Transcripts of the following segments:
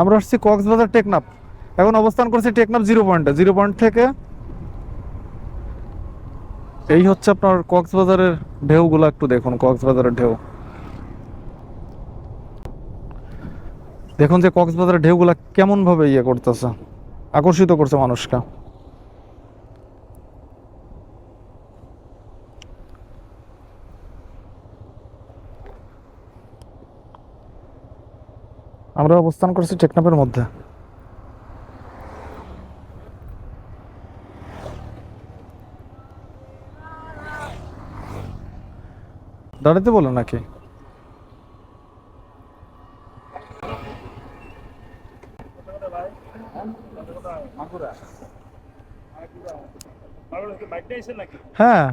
আমরা আসছি কক্সবাজার টেকনাফ। এখন অবস্থান করছি টেকনাফ জিরো পয়েন্টে। জিরো পয়েন্ট থেকে এই হচ্ছে আপনার কক্সবাজারের ঢেউগুলো একটু দেখুন, কক্সবাজারের ঢেউ। দেখুন যে কক্সবাজারের ঢেউগুলা কেমনভাবে ইয়ে করতেছে, আকর্ষিত করছে মানুষকে। আমরা অবস্থান করছি টেকনাফের মধ্যে। দাঁড়াতে বলো নাকি? হ্যাঁ।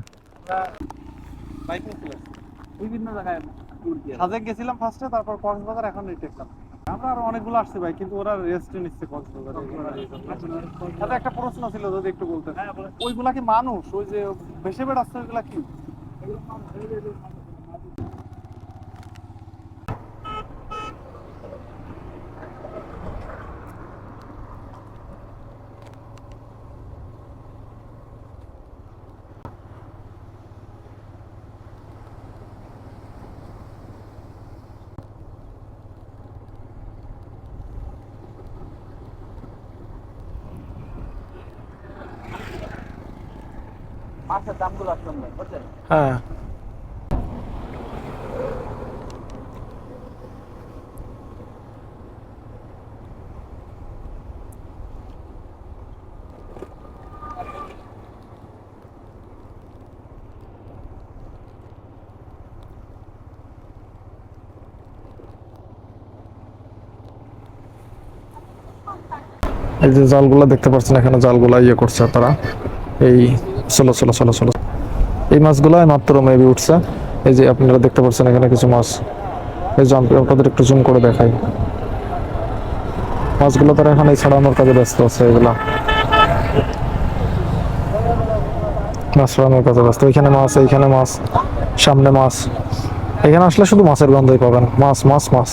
বিভিন্ন জায়গায় গেছিলাম ফার্স্টে তারপর কক্সবাজার, এখন টেকনাফ। আমরা আরও অনেকগুলো আসছে ভাই কিন্তু ওরা রেস্ট নিচ্ছে কক্সবাজারে একটা প্রশ্ন ছিল যদি একটু বলতেন। হ্যাঁ, ওইগুলা কি মানুষ? ওই যে ভেসে বেড়াচ্ছে ওইগুলা কি? মাছের বুঝছেন? হ্যাঁ। এই যে জালগুলা দেখতে পাচ্ছেন এখানে জালগুলা ইয়ে করছে তারা। এই চলো চলো চলো চলো। এই মাছগুলো মাত্র মেবি উঠছে। এই যে আপনারা দেখতে পাচ্ছেন এখানে কিছু মাছ। এই যে আপনাদের একটু জুম করে দেখাই। মাছগুলো তারা এখানে ছাড়ানোর কাজে ব্যস্ত আছে, এগুলা। মাছ ছাড়ানোর কাজে ব্যস্ত। এখানে মাছ, এইখানে মাছ, সামনে মাছ। এখানে আসলে শুধু মাছের গন্ধই পাবেন। মাছ মাছ মাছ।